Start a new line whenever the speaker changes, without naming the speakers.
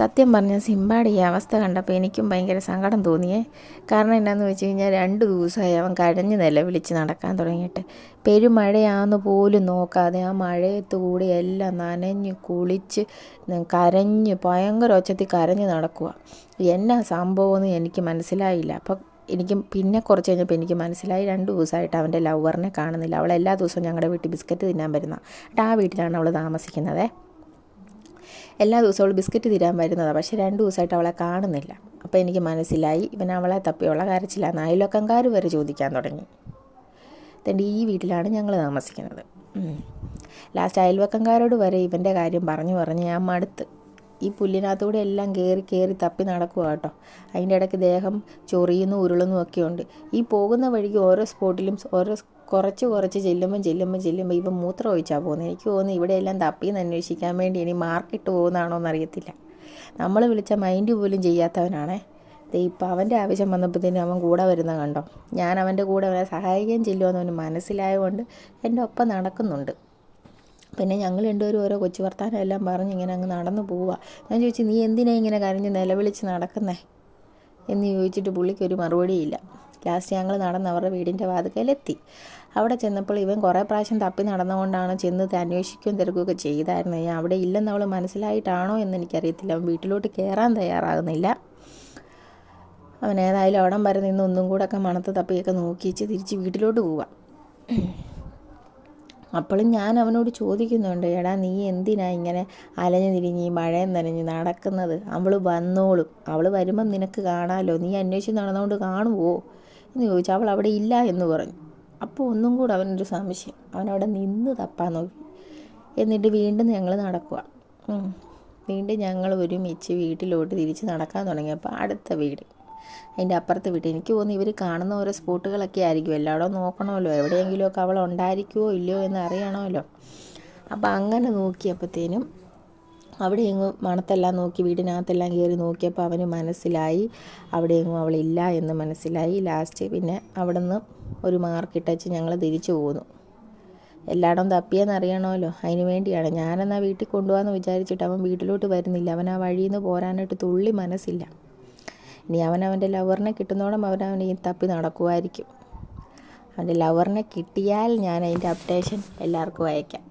സത്യം പറഞ്ഞ സിംബാടെ ഈ അവസ്ഥ കണ്ടപ്പോൾ എനിക്കും ഭയങ്കര സങ്കടം തോന്നിയേ. കാരണം എന്നാന്ന് വെച്ച് കഴിഞ്ഞാൽ രണ്ട് ദിവസമായി അവൻ കരഞ്ഞ് നിലവിളിച്ച് നടക്കാൻ തുടങ്ങിയിട്ട്. പെരുമഴയാന്ന് പോലും നോക്കാതെ ആ മഴയത്ത് കൂടി എല്ലാം നനഞ്ഞ് കുളിച്ച് കരഞ്ഞ് ഭയങ്കര ഒച്ചത്തിൽ കരഞ്ഞ് നടക്കുക എന്നാ സംഭവമെന്ന് എനിക്ക് മനസ്സിലായില്ല. അപ്പം എനിക്ക് പിന്നെ കുറച്ച് കഴിഞ്ഞപ്പോൾ എനിക്ക് മനസ്സിലായി രണ്ട് ദിവസമായിട്ട് അവന്റെ ലവറിനെ കാണുന്നില്ല. അവൾ എല്ലാ ദിവസവും ഞങ്ങളുടെ വീട്ടിൽ ബിസ്ക്കറ്റ് തിന്നാൻ വരുന്ന. എന്നിട്ട് ആ വീട്ടിലാണ് അവൾ താമസിക്കുന്നത്. എല്ലാ ദിവസവും അവൾ ബിസ്ക്കറ്റ് തീരാൻ വരുന്നതാണ് പക്ഷേ രണ്ട് ദിവസമായിട്ട് അവളെ കാണുന്നില്ല. അപ്പോൾ എനിക്ക് മനസ്സിലായി ഇവൻ അവളെ തപ്പിയുള്ള കരച്ചിലാണ് അയൽവക്കംകാർ വരെ ചോദിക്കാൻ തുടങ്ങി. തന്റെ ഈ വീട്ടിലാണ് ഞങ്ങൾ താമസിക്കുന്നത്. ലാസ്റ്റ് അയൽവക്കംകാരോട് വരെ ഇവന്റെ കാര്യം പറഞ്ഞു പറഞ്ഞ് ഞാൻ മടുത്ത്. ഈ പുല്ലിനകത്തൂടെ എല്ലാം കയറി കയറി തപ്പി നടക്കുക കേട്ടോ. അതിന്റെ ഇടയ്ക്ക് ദേഹം ചൊറിയുന്നു ഉരുളുന്നു ഒക്കെയുണ്ട് ഈ പോകുന്ന വഴിക്ക് ഓരോ സ്പോട്ടിലും ഓരോ കുറച്ച് കുറച്ച് ചെല്ലുമ്പം ചെല്ലുമ്പം ചെല്ലുമ്പോൾ ഇപ്പം മൂത്രം ഒഴിച്ചാൽ പോകുന്നത് എനിക്ക് തോന്നുന്നു ഇവിടെയെല്ലാം തപ്പിന്ന് അന്വേഷിക്കാൻ വേണ്ടി ഇനി മാർക്കിട്ട് പോകുന്നതാണോ എന്നറിയത്തില്ല. നമ്മൾ വിളിച്ച മൈൻഡ് പോലും ചെയ്യാത്തവനാണേ. ഇപ്പം അവന്റെ ആവശ്യം വന്നപ്പോഴത്തേനും അവൻ കൂടെ വരുന്ന കണ്ടോ? ഞാൻ അവന്റെ കൂടെ അവനെ സഹായിക്കാൻ ചെല്ലുമെന്ന് അവന് മനസ്സിലായതുകൊണ്ട് എന്റെ ഒപ്പം നടക്കുന്നുണ്ട്. പിന്നെ ഞങ്ങൾ രണ്ടുപേരും ഓരോ കൊച്ചു വർത്താനം എല്ലാം പറഞ്ഞ് ഇങ്ങനെ അങ്ങ് നടന്നു പോവുക ഞാൻ ചോദിച്ചു നീ എന്തിനാ ഇങ്ങനെ കരഞ്ഞ് നിലവിളിച്ച് നടക്കുന്നേ? എന്ന് ചോദിച്ചിട്ട് പുള്ളിക്കൊരു മറുപടിയില്ല ലാസ്റ്റ് ഞങ്ങൾ നടന്ന് അവരുടെ വീടിന്റെ വാതുക്കയിലെത്തി അവിടെ ചെന്നപ്പോൾ ഇവൻ കുറേ പ്രാവശ്യം തപ്പി നടന്നുകൊണ്ടാണ് ചെന്ന് അന്വേഷിക്കുകയും തിരക്കുകയൊക്കെ ചെയ്തായിരുന്നു. ഞാൻ അവിടെ ഇല്ലെന്ന് അവൾ മനസ്സിലായിട്ടാണോ എന്ന് എനിക്കറിയത്തില്ല. അവൻ വീട്ടിലോട്ട് കയറാൻ തയ്യാറാകുന്നില്ല. അവൻ ഏതായാലും അവിടം വരെ നിന്ന് ഒന്നും കൂടെ ഒക്കെ മണത്ത് തപ്പിയൊക്കെ നോക്കിച്ച് തിരിച്ച് വീട്ടിലോട്ട് പോവാം. അപ്പോഴും ഞാൻ അവനോട് ചോദിക്കുന്നുണ്ട് എടാ നീ എന്തിനാ ഇങ്ങനെ അലഞ്ഞു തിരിഞ്ഞ് മഴയും നനഞ്ഞ് നടക്കുന്നത്? അവൾ വന്നോളും. അവൾ വരുമ്പം നിനക്ക് കാണാമല്ലോ നീ അന്വേഷിച്ച് നടന്നുകൊണ്ട് കാണുമോ എന്ന് ചോദിച്ചു അവൾ അവിടെ ഇല്ല എന്ന് പറഞ്ഞു. അപ്പോൾ ഒന്നും കൂടെ അവനൊരു സംശയം. അവനവിടെ നിന്ന് തപ്പാൻ നോക്കി. എന്നിട്ട് വീണ്ടും ഞങ്ങൾ നടക്കുക വീണ്ടും ഞങ്ങൾ ഒരുമിച്ച് വീട്ടിലോട്ട് തിരിച്ച് നടക്കാൻ തുടങ്ങിയപ്പോൾ അടുത്ത വീട്. അതിന്റെ അപ്പുറത്ത് വീട്ടിൽ എനിക്ക് തോന്നുന്നു ഇവർ കാണുന്ന ഓരോ സ്പോട്ടുകളൊക്കെ ആയിരിക്കും. എല്ലായിടവും നോക്കണമല്ലോ. എവിടെയെങ്കിലുമൊക്കെ അവൾ ഉണ്ടായിരിക്കുമോ ഇല്ലയോ എന്ന് അറിയണമല്ലോ. അപ്പോൾ അങ്ങനെ നോക്കിയപ്പോഴത്തേനും അവിടെ എങ്ങും മണത്തെല്ലാം നോക്കി വീടിനകത്തെല്ലാം കയറി നോക്കിയപ്പോൾ അവന് മനസ്സിലായി. അവിടെ എങ്ങും അവളില്ല എന്ന് മനസ്സിലായി. ലാസ്റ്റ് പിന്നെ അവിടെ നിന്ന് ഒരു മാർക്കിട്ടച്ച് ഞങ്ങൾ തിരിച്ചു പോന്നു. എല്ലായിടം തപ്പിയെന്ന് അറിയണമല്ലോ. അതിന് വേണ്ടിയാണ്. ഞാനെന്നാ വീട്ടിൽ കൊണ്ടുപോകാമെന്ന് വിചാരിച്ചിട്ട് അവൻ വീട്ടിലോട്ട് വരുന്നില്ല. അവൻ ആ വഴിയിൽ നിന്ന് പോരാനായിട്ട് തുള്ളി മനസ്സില്ല. ഇനി അവൻ അവന്റെ ലവറിനെ കിട്ടുന്നോടം അവൻ അവൻ ഈ തപ്പി നടക്കുമായിരിക്കും. അവന്റെ ലവറിനെ കിട്ടിയാൽ ഞാൻ അതിന്റെ അപ്ഡേഷൻ എല്ലാവർക്കും അയക്കാം.